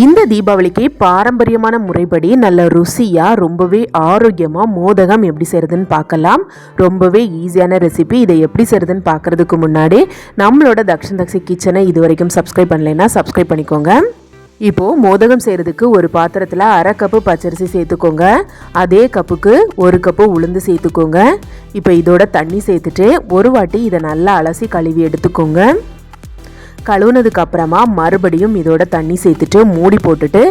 இந்த தீபாவளிக்கு பாரம்பரியமான முறைப்படி நல்ல ருசியாக ரொம்பவே ஆரோக்கியமாக மோதகம் எப்படி செய்கிறதுன்னு பார்க்கலாம். ரொம்பவே ஈஸியான ரெசிபி இதை எப்படி செய்கிறதுன்னு பார்க்குறதுக்கு முன்னாடி நம்மளோட தக்ஷன் தக்ஷி கிச்சனை இது வரைக்கும் சப்ஸ்கிரைப் பண்ணலைன்னா சப்ஸ்கிரைப் பண்ணிக்கோங்க. இப்போது மோதகம் செய்கிறதுக்கு ஒரு பாத்திரத்தில் அரை கப்பு பச்சரிசி சேர்த்துக்கோங்க. அதே கப்புக்கு ஒரு கப்பு உளுந்து சேர்த்துக்கோங்க. இப்போ இதோட தண்ணி சேர்த்துட்டு ஒரு வாட்டி இதை நல்லா அலசி கழுவி எடுத்துக்கோங்க. கழுவுனதுக்கு அப்புறமா மறுபடியும் இதோட தண்ணி சேர்த்துட்டு மூடி போட்டுட்டு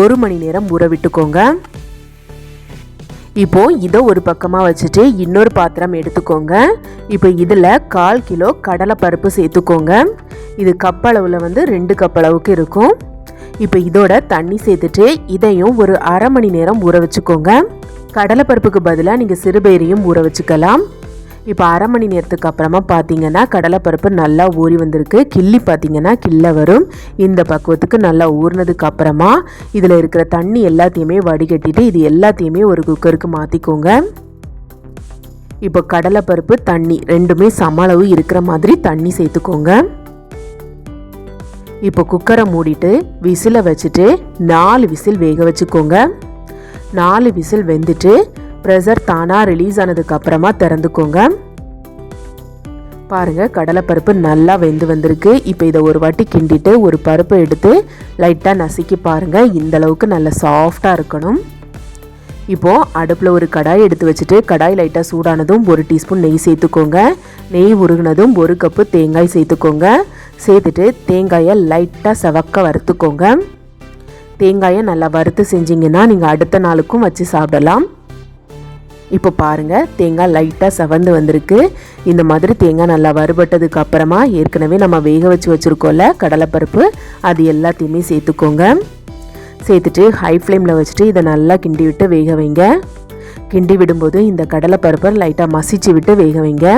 ஒரு மணி நேரம் ஊற விட்டுக்கோங்க. இப்போ இதை ஒரு பக்கமாக வச்சுட்டு இன்னொரு பாத்திரம் எடுத்துக்கோங்க. இப்போ இதில் கால் கிலோ கடலைப்பருப்பு சேர்த்துக்கோங்க. இது கப்பளவில் வந்து ரெண்டு கப்பளவுக்கு இருக்கும். இப்போ இதோட தண்ணி சேர்த்துட்டு இதையும் ஒரு அரை மணி நேரம் ஊற வச்சுக்கோங்க. கடலைப்பருப்புக்கு பதிலாக நீங்கள் சிறுபயிரையும் ஊற வச்சுக்கலாம். இப்போ அரை மணி நேரத்துக்கு அப்புறமா பார்த்தீங்கன்னா கடலைப்பருப்பு நல்லா ஊறி வந்திருக்கு. கிள்ளி பார்த்தீங்கன்னா கிள்ள வரும். இந்த பக்குவத்துக்கு நல்லா ஊறினதுக்கு அப்புறமா இதில் இருக்கிற தண்ணி எல்லாத்தையுமே வடிகட்டிட்டு இது எல்லாத்தையுமே ஒரு குக்கருக்கு மாற்றிக்கோங்க இப்போ கடலைப்பருப்பு தண்ணி ரெண்டுமே சம அளவு இருக்கிற மாதிரி தண்ணி சேர்த்துக்கோங்க. இப்போ குக்கரை மூடிட்டு விசிலை வச்சுட்டு நாலு விசில் வேக வச்சுக்கோங்க. நாலு விசில் வெந்துட்டு ப்ரெஷர் தானாக ரிலீஸ் ஆனதுக்கு அப்புறமா திறந்துக்கோங்க. பாருங்கள் கடலைப்பருப்பு நல்லா வெந்து வந்திருக்கு. இப்போ இதை ஒரு வாட்டி கிண்டிட்டு ஒரு பருப்பு எடுத்து லைட்டாக நசுக்கி பாருங்கள் இந்த அளவுக்கு நல்லா சாஃப்டாக இருக்கணும். இப்போது அடுப்பில் ஒரு கடாய் எடுத்து வச்சுட்டு கடாய் லைட்டாக சூடானதும் ஒரு டீஸ்பூன் நெய் சேர்த்துக்கோங்க. நெய் உருகினதும் ஒரு கப்பு தேங்காய் சேர்த்துக்கோங்க. சேர்த்துட்டு தேங்காயை லைட்டாக செவக்க வறுத்துக்கோங்க. தேங்காயை நல்லா வறுத்து செஞ்சிங்கன்னா நீங்கள் அடுத்த நாளுக்கும் வச்சு சாப்பிடலாம். இப்போ பாருங்கள் தேங்காய் லைட்டாக செவந்து வந்திருக்கு. இந்த மாதிரி தேங்காய் நல்லா வறுபட்டதுக்கு அப்புறமா ஏற்கனவே நம்ம வேக வச்சு வச்சுருக்கோம்ல கடலைப்பருப்பு அது எல்லாத்தையுமே சேர்த்துக்கோங்க. சேர்த்துட்டு ஹை ஃப்ளேமில் வச்சுட்டு இதை நல்லா கிண்டி விட்டு வேக வைங்க. கிண்டி விடும்போது இந்த கடலைப்பருப்பை லைட்டாக மசிச்சு விட்டு வேக வைங்க.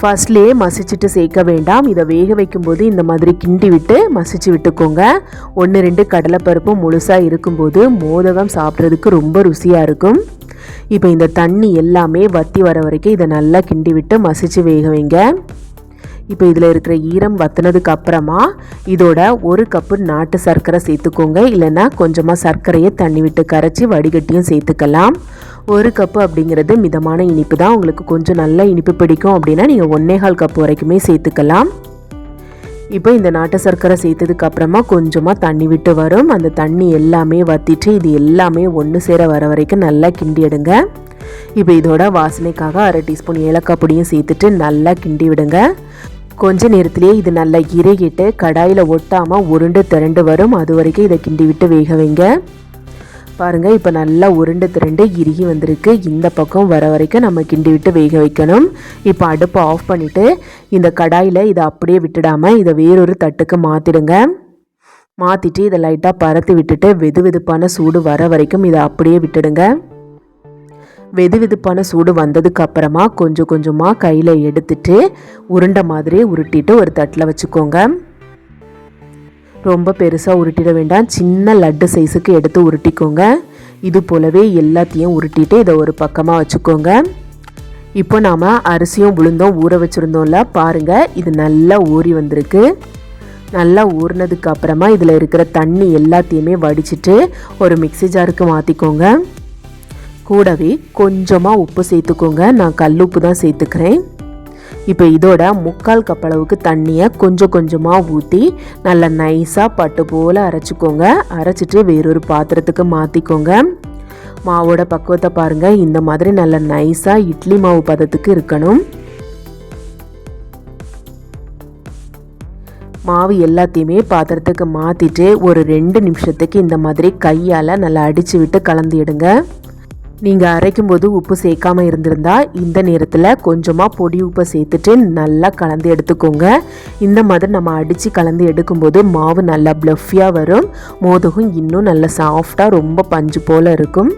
ஃபர்ஸ்ட்லேயே மசிச்சுட்டு சேர்க்க வேண்டாம். இதை வேக வைக்கும்போது இந்த மாதிரி கிண்டி விட்டு மசிச்சு விட்டுக்கோங்க. ஒன்று ரெண்டு கடலைப்பருப்பும் முழுசாக இருக்கும்போது மோதகம் சாப்பிட்றதுக்கு ரொம்ப ருசியாக இருக்கும். இப்போ இந்த தண்ணி எல்லாமே வத்தி வர வரைக்கும் இதை நல்லா கிண்டி விட்டு மசிச்சு வேக வைங்க. இப்போ இதில் இருக்கிற ஈரம் வத்தினதுக்கு அப்புறமா இதோட ஒரு கப்பு நாட்டு சர்க்கரை சேர்த்துக்கோங்க. இல்லைன்னா கொஞ்சமாக சர்க்கரையை தண்ணி விட்டு கரைச்சி வடிகட்டியும் சேர்த்துக்கலாம். ஒரு கப்பு அப்படிங்கிறது மிதமான இனிப்பு தான். உங்களுக்கு கொஞ்சம் நல்ல இனிப்பு பிடிக்கும் அப்படின்னா நீங்கள் ஒன்னேகால் கப்பு வரைக்குமே சேர்த்துக்கலாம். இப்போ இந்த நாட்டு சர்க்கரை சேர்த்ததுக்கு அப்புறமா கொஞ்சமாக தண்ணி விட்டு வரும். அந்த தண்ணி எல்லாமே வத்திட்டு இது எல்லாமே ஒன்று சேர வர வரைக்கும் நல்லா கிண்டி எடுங்க. இப்போ இதோட வாசனைக்காக அரை டீஸ்பூன் ஏலக்காய் பொடியும் சேர்த்துட்டு நல்லா கிண்டி விடுங்க. கொஞ்ச நேரத்திலேயே இது நல்லா இறகிட்டு கடாயில் ஒட்டாமல் உருண்டு திரண்டு வரும். அது வரைக்கும் இதை கிண்டி விட்டு வேக வைங்க. பாருங்கள் இப்போ நல்லா உருண்டு திரண்டு இறுகி வந்திருக்கு. இந்த பக்கம் வர வரைக்கும் நம்ம கிண்டி விட்டு வேக வைக்கணும். இப்போ அடுப்பை ஆஃப் பண்ணிவிட்டு இந்த கடாயில் இதை அப்படியே விட்டுடாமல் இதை வேறொரு தட்டுக்கு மாற்றிடுங்க மாற்றிட்டு இதை லைட்டாக பறத்து விட்டுட்டு வெது வெதுப்பான சூடு வர வரைக்கும் இதை அப்படியே விட்டுடுங்க. வெது வெதுப்பான சூடு வந்ததுக்கு அப்புறமா கொஞ்சம் கொஞ்சமாக கையில் எடுத்துட்டு உருண்டை மாதிரி உருட்டிட்டு ஒரு தட்டில் வச்சுக்கோங்க. ரொம்ப பெருசாக உருட்டிட வேண்டாம். சின்ன லட்டு சைஸுக்கு எடுத்து உருட்டிக்கோங்க. இது போலவே எல்லாத்தையும் உருட்டிட்டு இதை ஒரு பக்கமாக வச்சுக்கோங்க. இப்போ நாம் அரிசியும் உளுந்தும் ஊற வச்சுருந்தோம்ல பாருங்கள் இது நல்லா ஊறி வந்திருக்கு. நல்லா ஊறினதுக்கு அப்புறமா இதில் இருக்கிற தண்ணி எல்லாத்தையுமே வடிச்சிட்டு ஒரு மிக்சி ஜாருக்கு மாற்றிக்கோங்க கூடவே கொஞ்சமாக உப்பு சேர்த்துக்கோங்க. நான் கல் உப்பு தான் சேர்த்துக்கிறேன். இப்போ இதோட முக்கால் கப் அளவுக்கு தண்ணியை கொஞ்சம் கொஞ்சமாக ஊற்றி நல்லா நைஸாக பட்டு போல் அரைச்சிக்கோங்க. அரைச்சிட்டு வேறொரு பாத்திரத்துக்கு மாற்றிக்கோங்க மாவோட பக்குவத்தை பாருங்கள் இந்த மாதிரி நல்லா நைஸாக இட்லி மாவு பதத்துக்கு இருக்கணும். மாவு எல்லாத்தையுமே பாத்திரத்துக்கு மாற்றிட்டு ஒரு ரெண்டு நிமிஷத்துக்கு இந்த மாதிரி கையால் நல்லா அடித்து விட்டு கலந்துடுங்க நீங்கள் அரைக்கும் போது உப்பு சேர்க்காமல் இருந்திருந்தா இந்த நேரத்தில் கொஞ்சமாக பொடி உப்பை சேர்த்துட்டு நல்லா கலந்து எடுத்துக்கோங்க. இந்த மாதிரி நம்ம அடித்து கலந்து எடுக்கும்போது மாவு நல்லா ப்ளஃபியாக வரும். மோதகம் இன்னும் நல்லா சாஃப்டாக ரொம்ப பஞ்சு போல் இருக்கும்.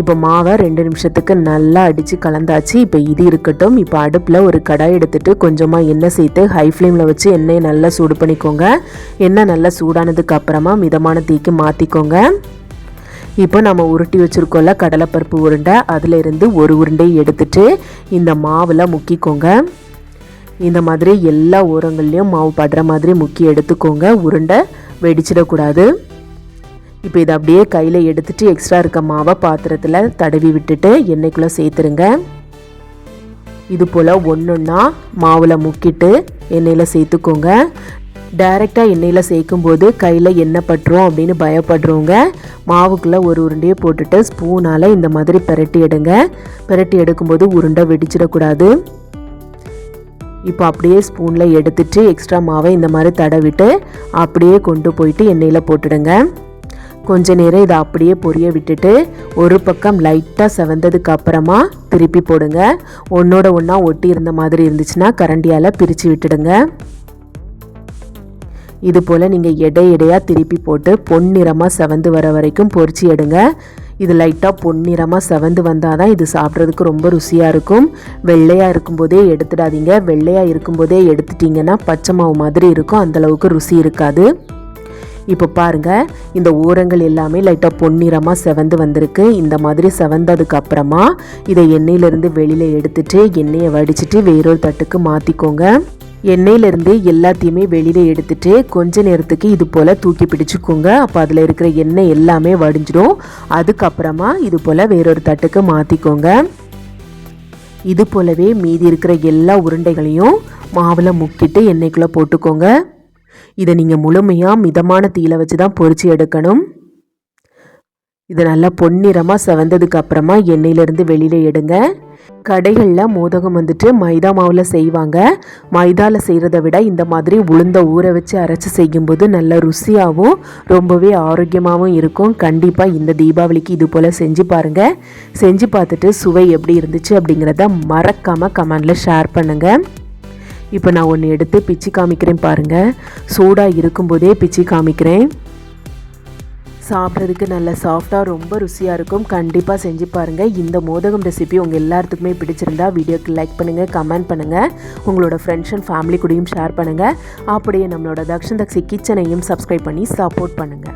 இப்போ மாவை ரெண்டு நிமிஷத்துக்கு நல்லா அடித்து கலந்தாச்சு. இப்போ இது இருக்கட்டும். இப்போ அடுப்பில் ஒரு கடாய் எடுத்துகிட்டு கொஞ்சமாக எண்ணெய் சேர்த்து ஹை ஃப்ளேமில் வச்சு எண்ணெயை நல்லா சூடு பண்ணிக்கோங்க. எண்ணெய் நல்லா சூடானதுக்கு அப்புறமா மிதமான தீக்கு மாற்றிக்கோங்க இப்போ நம்ம உருட்டி வச்சுருக்கோம்ல கடலைப்பருப்பு உருண்டை. அதில் இருந்து ஒரு உருண்டை எடுத்துட்டு இந்த மாவில் முக்கிக்கோங்க. இந்த மாதிரி எல்லா ஓரங்கள்லேயும் மாவு படுற மாதிரி முக்கி எடுத்துக்கோங்க. உருண்டை வெடிச்சிடக்கூடாது. இப்போ இதை அப்படியே கையில் எடுத்துட்டு எக்ஸ்ட்ரா இருக்க மாவை பாத்திரத்தில் தடவி விட்டுட்டு எண்ணெய்க்குள்ளே சேர்த்துருங்க. இது போல் ஒன்றுன்னா மாவில் முக்கிட்டு எண்ணெயில் சேர்த்துக்கோங்க. டைரெக்டாக எண்ணெயில் சேர்க்கும்போது கையில் எண்ணெய் பட்டுரும் அப்படின்னு பயப்படுறவங்க மாவுக்குள்ளே ஒரு உருண்டையை போட்டுட்டு ஸ்பூனால் இந்த மாதிரி பிரட்டி எடுங்க. பிரட்டி எடுக்கும்போது உருண்டை வெடிச்சிடக்கூடாது. இப்போ அப்படியே ஸ்பூனில் எடுத்துட்டு எக்ஸ்ட்ரா மாவை இந்த மாதிரி தடவிட்டு அப்படியே கொண்டு போயிட்டு எண்ணெயில் போட்டுடுங்க. கொஞ்ச நேரம் இதை அப்படியே பொரிய விட்டுட்டு ஒரு பக்கம் லைட்டாக செவந்ததுக்கு அப்புறமா திருப்பி போடுங்க. ஒன்றோட ஒன்றா ஒட்டி இருந்த மாதிரி இருந்துச்சுன்னா கரண்டியால் பிரித்து விட்டுடுங்க. இது போல் நீங்கள் எடை எடையாக திருப்பி போட்டு பொன்னிறமாக செவந்து வர வரைக்கும் பொரிச்சு எடுங்க. இது லைட்டாக பொன்னிறமாக செவந்து வந்தால் தான் இது சாப்பிட்றதுக்கு ரொம்ப ருசியாக இருக்கும். வெள்ளையாக இருக்கும்போதே எடுத்துடாதீங்க. வெள்ளையாக இருக்கும்போதே எடுத்துட்டிங்கன்னா பச்சை மாவு மாதிரி இருக்கும். அந்தளவுக்கு ருசி இருக்காது. இப்போ பாருங்கள் இந்த ஓரங்கள் எல்லாமே லைட்டாக பொன்னிறமாக செவந்து வந்திருக்கு. இந்த மாதிரி செவந்ததுக்கு அப்புறமா இதை எண்ணெயிலேருந்து வெளியில் எடுத்துட்டு எண்ணெயை வடிச்சிட்டு வேறொரு தட்டுக்கு மாற்றிக்கோங்க எண்ணெயிலேருந்து எல்லாத்தையுமே வெளியில் எடுத்துட்டு கொஞ்ச நேரத்துக்கு இது போல் தூக்கி பிடிச்சிக்கோங்க. அப்போ அதில் இருக்கிற எண்ணெய் எல்லாமே வடிஞ்சிடும். அதுக்கப்புறமா இது போல் வேறொரு தட்டுக்கு மாற்றிக்கோங்க இது போலவே மீதி இருக்கிற எல்லா உருண்டைகளையும் மாவில் முக்கிட்டு எண்ணெய்க்குள்ளே போட்டுக்கோங்க. இதை நீங்கள் முழுமையாக மிதமான தீயில வச்சு தான் பொறிச்சு எடுக்கணும். இது நல்லா பொன்னிறமாக செவந்ததுக்கு அப்புறமா எண்ணெயிலேருந்து வெளியில் எடுங்க. கடைகளில் மோதகம் வந்துட்டு மைதா மாவில் செய்வாங்க. மைதாவில் செய்கிறத விட இந்த மாதிரி உளுந்த ஊற வச்சு அரைச்சி செய்யும்போது நல்ல ருசியாகவும் ரொம்பவே ஆரோக்கியமாகவும் இருக்கும். கண்டிப்பாக இந்த தீபாவளிக்கு இது போல் செஞ்சு பாருங்கள் செஞ்சு பார்த்துட்டு சுவை எப்படி இருந்துச்சு அப்படிங்கிறத மறக்காமல் கமெண்டில் ஷேர் பண்ணுங்கள் இப்போ நான் ஒன்று எடுத்து பிச்சு காமிக்கிறேன் பாருங்கள் சூடாக இருக்கும்போதே பிச்சு காமிக்கிறேன். சாப்பிட்றதுக்கு நல்ல சாஃப்டாக ரொம்ப ருசியாக இருக்கும். கண்டிப்பாக செஞ்சு பாருங்கள் இந்த மோதகம் ரெசிபி உங்கள் எல்லாத்துக்குமே பிடிச்சிருந்தா வீடியோக்கு லைக் பண்ணுங்கள் கமெண்ட் பண்ணுங்கள் உங்களோட ஃப்ரெண்ட்ஸ் அண்ட் ஃபேமிலி கூடயும் ஷேர் பண்ணுங்கள் அப்படியே நம்மளோட தக்ஷன் தக்ஷி கிச்சனையும் சப்ஸ்கிரைப் பண்ணி சப்போர்ட் பண்ணுங்கள்